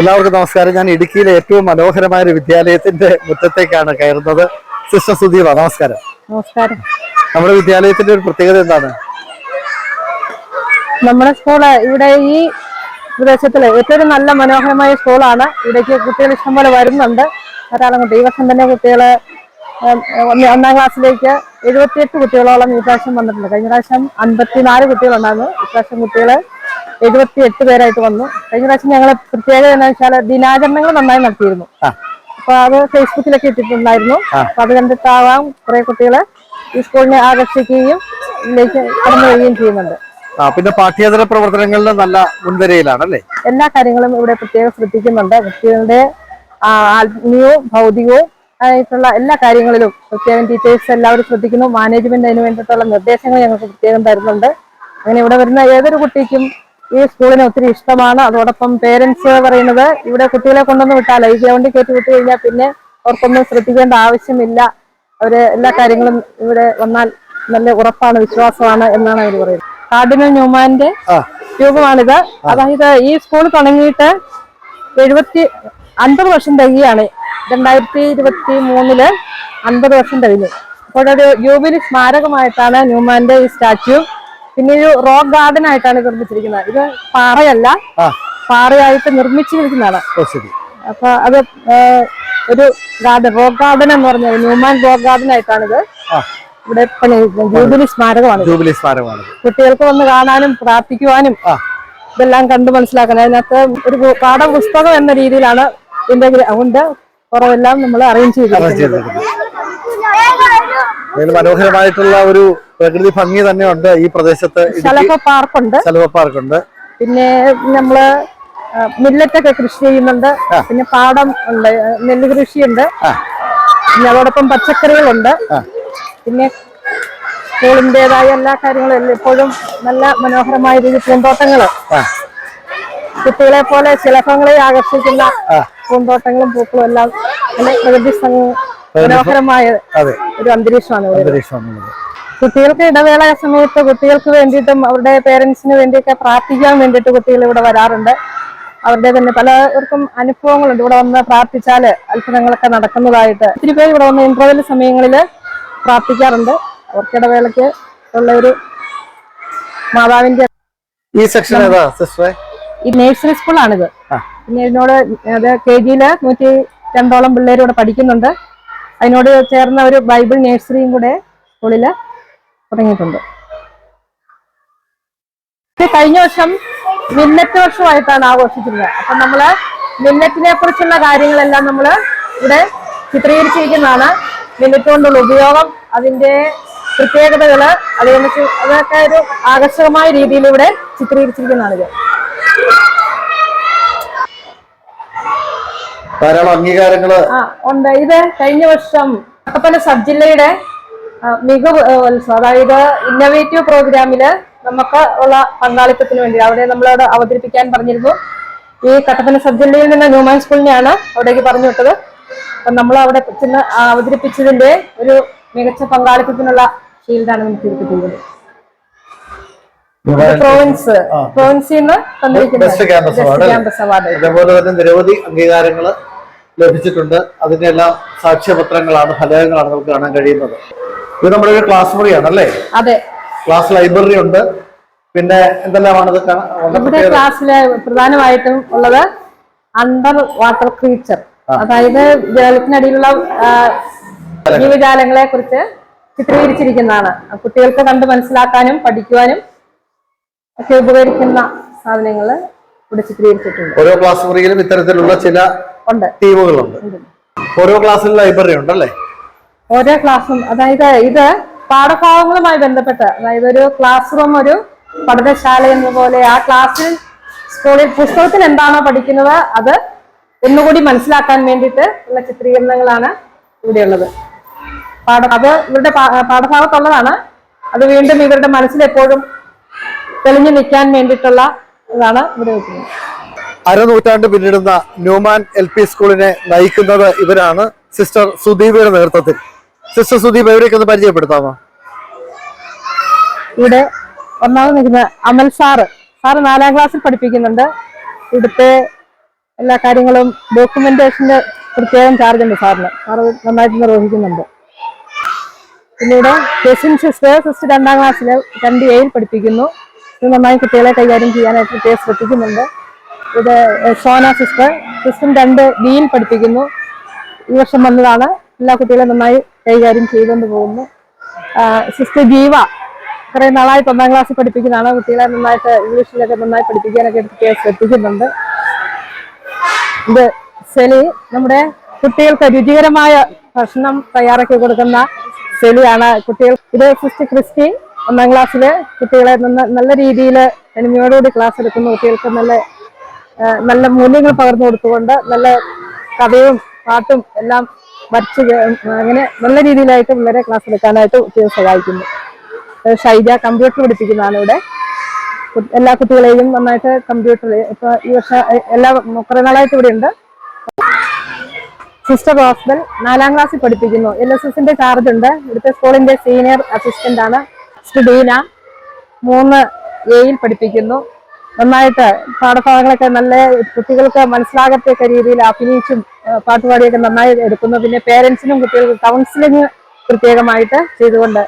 എല്ലാവർക്കും നമസ്കാരം. ഞാൻ ഇടുക്കിയിലെ ഏറ്റവും മനോഹരമായ ഒരു വിദ്യാലയത്തിന്റെ മുറ്റത്തേക്കാണ് കയറുന്നത്. സിസ്റ്റർ സുദീപ നമസ്കാരം. നമസ്കാരം. നമ്മുടെ വിദ്യാലയത്തിന്റെ ഒരു പ്രത്യേകത എന്താണ്? നമ്മുടെ സ്കൂൾ ഇവിടെ ഈ പ്രദേശത്തിലെ ഏറ്റവും നല്ല മനോഹരമായ സ്കൂളാണ്. ഇവിടേക്ക് കുട്ടികൾ ഇഷ്ടംപോലെ വരുന്നുണ്ട്. ധാരാളം കുട്ടി. ഈ വർഷം തന്നെ കുട്ടികൾ ഒന്നാം ക്ലാസ്സിലേക്ക് എഴുപത്തിയെട്ട് കുട്ടികളോളം ഈ പ്രാവശ്യം വന്നിട്ടുണ്ട്. കഴിഞ്ഞ പ്രാവശ്യം അൻപത്തിനാല് കുട്ടികളുണ്ടായിരുന്നു. ഇപ്രാവശ്യം കുട്ടികൾ എഴുപത്തിയെട്ട് പേരായിട്ട് വന്നു. കഴിഞ്ഞ പ്രാവശ്യം ഞങ്ങൾ പ്രത്യേകത എന്താ വെച്ചാൽ ദിനാചരണങ്ങൾ നന്നായി നടത്തിയിരുന്നു. അപ്പൊ അത് ഫേസ്ബുക്കിലൊക്കെ ഇട്ടിട്ടുണ്ടായിരുന്നു. അപ്പൊ അത് കണ്ടിട്ടാവാം കുറെ കുട്ടികളെ ഈ സ്കൂളിനെ ആകർഷിക്കുകയും ഇതിലേക്ക് കടന്നു വരികയും ചെയ്യുന്നുണ്ട്. പിന്നെ പാഠ്യേതര പ്രവർത്തനങ്ങളിൽ നല്ല മുൻവരയിലാണ് അല്ലേ? എല്ലാ കാര്യങ്ങളും ഇവിടെ പ്രത്യേകം ശ്രദ്ധിക്കുന്നുണ്ട്. കുട്ടികളുടെ ആത്മീയവും ഭൗതികവും ആയിട്ടുള്ള എല്ലാ കാര്യങ്ങളിലും പ്രത്യേകം ടീച്ചേഴ്സ് എല്ലാവരും ശ്രദ്ധിക്കുന്നു. മാനേജ്മെന്റ് അതിന് വേണ്ടിയിട്ടുള്ള നിർദ്ദേശങ്ങൾ ഞങ്ങൾക്ക് പ്രത്യേകം തരുന്നുണ്ട്. അങ്ങനെ ഇവിടെ വരുന്ന ഏതൊരു കുട്ടിക്കും ഈ സ്കൂളിനെ ഒത്തിരി ഇഷ്ടമാണ്. അതോടൊപ്പം പേരൻസ് പറയുന്നത് ഇവിടെ കുട്ടികളെ കൊണ്ടൊന്ന് വിട്ടാലോ? ഈ ഗ്രൗണ്ടിൽ കയറ്റി വിട്ടു കഴിഞ്ഞാൽ പിന്നെ അവർക്കൊന്നും ശ്രദ്ധിക്കേണ്ട ആവശ്യമില്ല. അവർ എല്ലാ കാര്യങ്ങളും ഇവിടെ വന്നാൽ നല്ല ഉറപ്പാണ് വിശ്വാസമാണ് എന്നാണ് അവർ പറയുന്നത്. കാർഡിനൽ ന്യൂമാന്റെ രൂപമാണിത്. അതായത് ഈ സ്കൂൾ തുടങ്ങിയിട്ട് എഴുപത്തി അൻപത് വർഷം തികയാണ്. രണ്ടായിരത്തി ഇരുപത്തി മൂന്നിൽ അൻപത് വർഷം തികഞ്ഞു. അപ്പോഴൊരു ജൂബിലി സ്മാരകമായിട്ടാണ് ന്യൂമാന്റെ ഈ സ്റ്റാച്യു പിന്നെ ഒരു റോക്ക് ഗാർഡൻ ആയിട്ടാണ് നിർമ്മിച്ചിരിക്കുന്നത്. ഇത് പാറയല്ല പാറയായിട്ട് നിർമ്മിച്ചിരിക്കുന്നതാണ്. അപ്പൊ അത് ഒരു ഗാർഡൻ റോക്ക് ഗാർഡൻ എന്ന് പറഞ്ഞത് ന്യൂമാൻ റോക്ക് ഗാർഡൻ ആയിട്ടാണിത്. ഇവിടെ ജൂബിലി സ്മാരകമാണ്. ജൂബിലി സ്മാരകമാണ്. കുട്ടികൾക്ക് വന്ന് കാണാനും പ്രാർത്ഥിക്കുവാനും ഇതെല്ലാം കണ്ടു മനസ്സിലാക്കണം. അതിനകത്ത് ഒരു പാഠപുസ്തകം എന്ന രീതിയിലാണ് ഇതിന്റെ ഗ്രൗണ്ട് കുറവെല്ലാം നമ്മൾ അറേഞ്ച് ചെയ്തിരിക്കുന്നത്. അതിന് മനോഹരമായിട്ടുള്ള ഒരു പ്രകൃതി ഭംഗി തന്നെ ഉണ്ട് ഈ പ്രദേശത്ത്. ശലഭ പാർക്കുണ്ട്. ശലഭ പാർക്കുണ്ട്. പിന്നെ നമ്മൾ മില്ലറ്റൊക്കെ കൃഷി ചെയ്യുന്നുണ്ട്. പിന്നെ പാടം ഉണ്ട് നെല്ല് കൃഷിയുണ്ട്. ഉണ്ട് പിന്നെ അതോടൊപ്പം പച്ചക്കറികളുണ്ട്. പിന്നെ സ്കൂളിന്റെതായ എല്ലാ കാര്യങ്ങളും എപ്പോഴും നല്ല മനോഹരമായ രീതിയിൽ പൂന്തോട്ടങ്ങൾ. കുട്ടികളെ പോലെ ശിലഭങ്ങളെ ആകർഷിക്കുന്ന പൂന്തോട്ടങ്ങളും പൂക്കളും എല്ലാം പ്രകൃതി മനോഹരമായ ഒരു അന്തരീക്ഷമാണ് അന്തരീക്ഷമാണ് കുട്ടികൾക്ക് ഇടവേള സമയത്ത് കുട്ടികൾക്ക് വേണ്ടിയിട്ടും അവരുടെ പേരൻസിന് വേണ്ടിയൊക്കെ പ്രാർത്ഥിക്കാൻ വേണ്ടിയിട്ട് കുട്ടികൾ ഇവിടെ വരാറുണ്ട്. അവരുടെ തന്നെ പലർക്കും അനുഭവങ്ങളുണ്ട്. ഇവിടെ വന്ന് പ്രാർത്ഥിച്ചാൽ അത്ഭുതങ്ങളൊക്കെ നടക്കുന്നതായിട്ട്. ഒത്തിരി പേര് ഇവിടെ വന്ന് ഇന്റർവെൽ സമയങ്ങളിൽ പ്രാർത്ഥിക്കാറുണ്ട്. അവർക്ക് ഇടവേളയ്ക്ക് ഉള്ള ഒരു മാതാവിന്റെ ഈ സെക്ഷൻ ഈ നേഴ്സറി സ്കൂളാണിത് പിന്നെ ഇതിനോട് അത് കെ ജിയിൽ നൂറ്റി രണ്ടോളം പിള്ളേർ ഇവിടെ പഠിക്കുന്നുണ്ട്. അതിനോട് ചേർന്ന ഒരു ബൈബിൾ നേഴ്സറിയും കൂടെ സ്കൂളിൽ തുടങ്ങിയിട്ടുണ്ട്. കഴിഞ്ഞ വർഷം മിന്നറ്റ് വർഷമായിട്ടാണ് ആഘോഷിക്കുന്നത് അപ്പൊ നമ്മൾ മിന്നറ്റിനെ കുറിച്ചുള്ള കാര്യങ്ങളെല്ലാം നമ്മൾ ഇവിടെ ചിത്രീകരിച്ചിരിക്കുന്നതാണ്. മിന്നറ്റ് കൊണ്ടുള്ള ഉപയോഗം അതിന്റെ പ്രത്യേകതകൾ അതുകൊണ്ട് ചി- അതൊക്കെ ഒരു ആകർഷകമായ രീതിയിൽ ഇവിടെ ചിത്രീകരിച്ചിരിക്കുന്നതാണിത്. ധാരാളം അംഗീകാരങ്ങൾ ഉണ്ട്. ഇത് കഴിഞ്ഞ വർഷം കട്ടപ്പന സബ് ജില്ലയുടെ മികവ് അതായത് ഇന്നവേറ്റീവ് പ്രോഗ്രാമിൽ നമുക്ക് ഉള്ള പങ്കാളിത്തത്തിന് വേണ്ടി അവിടെ നമ്മളോട് അവതരിപ്പിക്കാൻ പറഞ്ഞിരുന്നു. ഈ കട്ടപ്പന സബ് ജില്ലയിൽ നിന്ന് ന്യൂമാൻ സ്കൂളിനെയാണ് അവിടേക്ക് പറഞ്ഞു വിട്ടത്. അപ്പൊ നമ്മൾ അവിടെ ചെന്ന് അവതരിപ്പിച്ചതിന്റെ ഒരു മികച്ച പങ്കാളിത്തത്തിനുള്ള ഷീൽഡാണ് നമുക്ക് കിട്ടിയത് പ്രോവിൻസ് പ്രോവിൻസിൽ നിന്ന് അവാർഡ് അതേപോലെ തന്നെ നിരവധി അംഗീകാരങ്ങൾ ലഭിച്ചിട്ടുണ്ട്. അതിന്റെ എല്ലാം സാക്ഷ്യപത്രങ്ങളാണ് ഫലകങ്ങളാണ് നമുക്ക് കാണാൻ കഴിയുന്നത്. ഇത് നമ്മുടെ ഒരു ക്ലാസ് മുറിയാണ് അല്ലേ? അതെ. ക്ലാസ് ലൈബ്രറി ഉണ്ട്. പിന്നെ എന്തെല്ലാമാണ് നമ്മുടെ ക്ലാസ്സിലെ പ്രധാനമായിട്ടും ഉള്ളത് അണ്ടർ വാട്ടർ ക്രീച്ചർ അതായത് ജലത്തിനടിയിലുള്ള ജീവജാലങ്ങളെ കുറിച്ച് ചിത്രീകരിച്ചിരിക്കുന്നതാണ്. കുട്ടികൾക്ക് കണ്ട് മനസ്സിലാക്കാനും പഠിക്കുവാനും ഒക്കെ ഉപകരിക്കുന്ന സാധനങ്ങൾ ഇവിടെ ചിത്രീകരിച്ചിട്ടുണ്ട്. ഓരോ ക്ലാസ് മുറിയിലും ഇത്തരത്തിലുള്ള ചില ഉണ്ട്. ടീമുകളുണ്ട്. ഓരോ ക്ലാസ്സിലും ലൈബ്രറി ഉണ്ട് അല്ലേ ഓരോ ക്ലാസ്സും അതായത് ഇത് പാഠഭാഗങ്ങളുമായി ബന്ധപ്പെട്ട് അതായത് ഒരു ക്ലാസ് റൂം ഒരു പഠനശാല എന്ന പോലെ ആ ക്ലാസ്സിൽ സ്കൂളിൽ പുസ്തകത്തിൽ എന്താണോ പഠിക്കുന്നത് അത് ഒന്നുകൂടി മനസ്സിലാക്കാൻ വേണ്ടിയിട്ട് ഉള്ള ചിത്രീകരണങ്ങളാണ് ഇവിടെയുള്ളത്. പാഠ അത് ഇവരുടെ പാഠഭാഗത്തുള്ളതാണ്. അത് വീണ്ടും ഇവരുടെ മനസ്സിൽ എപ്പോഴും തെളിഞ്ഞു നിൽക്കാൻ വേണ്ടിയിട്ടുള്ള ഇതാണ് ഇവിടെ വെക്കുന്നത്. അരനൂറ്റാണ്ട് പിന്നിടുന്ന ന്യൂമാൻ എൽ പി സ്കൂളിനെ നയിക്കുന്നത് ഇവരാണ് സിസ്റ്റർ സുദീപയുടെ നേതൃത്വത്തിൽ. സിസ്റ്റർ സുദീപ് എവിടേക്ക് ഒന്ന് പരിചയപ്പെടുത്താമോ? ഇവിടെ ഒന്നാമത് നിൽക്കുന്ന അമൽ സാറ് സാറ് നാലാം ക്ലാസ്സിൽ പഠിപ്പിക്കുന്നുണ്ട്. ഇവിടുത്തെ എല്ലാ കാര്യങ്ങളും ഡോക്യുമെന്റേഷന്റെ പ്രത്യേകം ചാർജ് ഉണ്ട് സാറിന്. സാറ് നന്നായിട്ട് നിർവഹിക്കുന്നുണ്ട്. പിന്നീട് ജസിൻ സിസ്റ്റർ സിസ്റ്റർ രണ്ടാം ക്ലാസ്സിൽ രണ്ട് എയിൽ പഠിപ്പിക്കുന്നു. നന്നായി കുട്ടികളെ കൈകാര്യം ചെയ്യാനായിട്ട് കുട്ടിയെ ശ്രദ്ധിക്കുന്നുണ്ട്. ഇത് സോന സിസ്റ്റർ സിസ്റ്റർ രണ്ട് ബിയിൽ പഠിപ്പിക്കുന്നു. ഈ വർഷം വന്നതാണ്. എല്ലാ കുട്ടികളെ നന്നായി കൈകാര്യം ചെയ്തുകൊണ്ട് പോകുന്നു. സിസ്റ്റർ ജീവ കുറെ നാളായിട്ട് ഒന്നാം ക്ലാസ്സിൽ പഠിപ്പിക്കുന്നതാണ്. കുട്ടികളെ നന്നായിട്ട് ഇംഗ്ലീഷിലൊക്കെ നന്നായി പഠിപ്പിക്കാനൊക്കെ കുട്ടികളെ ശ്രദ്ധിക്കുന്നുണ്ട്. ഇത് സെലി നമ്മുടെ കുട്ടികൾക്ക് രുചികരമായ ഭക്ഷണം തയ്യാറാക്കി കൊടുക്കുന്ന സെലിയാണ് കുട്ടികൾ. ഇത് സിസ്റ്റർ ക്രിസ്റ്റി ഒന്നാം ക്ലാസ്സിലെ കുട്ടികളെ നല്ല രീതിയിൽ തനിമയോടുകൂടി ക്ലാസ് എടുക്കുന്ന. കുട്ടികൾക്ക് നല്ല നല്ല മൂല്യങ്ങൾ പകർന്നു കൊടുത്തുകൊണ്ട് നല്ല കഥയും പാട്ടും എല്ലാം വരച്ച് അങ്ങനെ നല്ല രീതിയിലായിട്ട് പിള്ളേരെ ക്ലാസ് എടുക്കാനായിട്ട് കുട്ടികൾ സഹായിക്കുന്നു. ഷൈജ കമ്പ്യൂട്ടർ പഠിപ്പിക്കുന്നതാണ് ഇവിടെ. എല്ലാ കുട്ടികളെയും നന്നായിട്ട് കമ്പ്യൂട്ടർ ഇപ്പൊ ഈ വർഷം എല്ലാ കുറെ നാളായിട്ട് ഇവിടെ ഉണ്ട്. സിസ്റ്റർ റോസ്ബൽ നാലാം ക്ലാസ്സിൽ പഠിപ്പിക്കുന്നു. എൽ എസ് എസിന്റെ ചാർജ് ഉണ്ട്. ഇവിടുത്തെ സ്കൂളിന്റെ സീനിയർ അസിസ്റ്റന്റ് ആണ്. സിസ്റ്റർ ഡീന മൂന്ന് എയിൽ പഠിപ്പിക്കുന്നു. നന്നായിട്ട് പാഠഭാഗങ്ങളൊക്കെ നല്ല കുട്ടികൾക്ക് മനസ്സിലാകത്തക്ക രീതിയിൽ അഭിനയിച്ചും പാട്ടുപാടിയൊക്കെ നന്നായി എടുക്കുന്നു. പിന്നെ പേരൻസിനും കുട്ടികൾക്ക് കൗൺസിലിംഗ് പ്രത്യേകമായിട്ട് ചെയ്തുകൊണ്ട്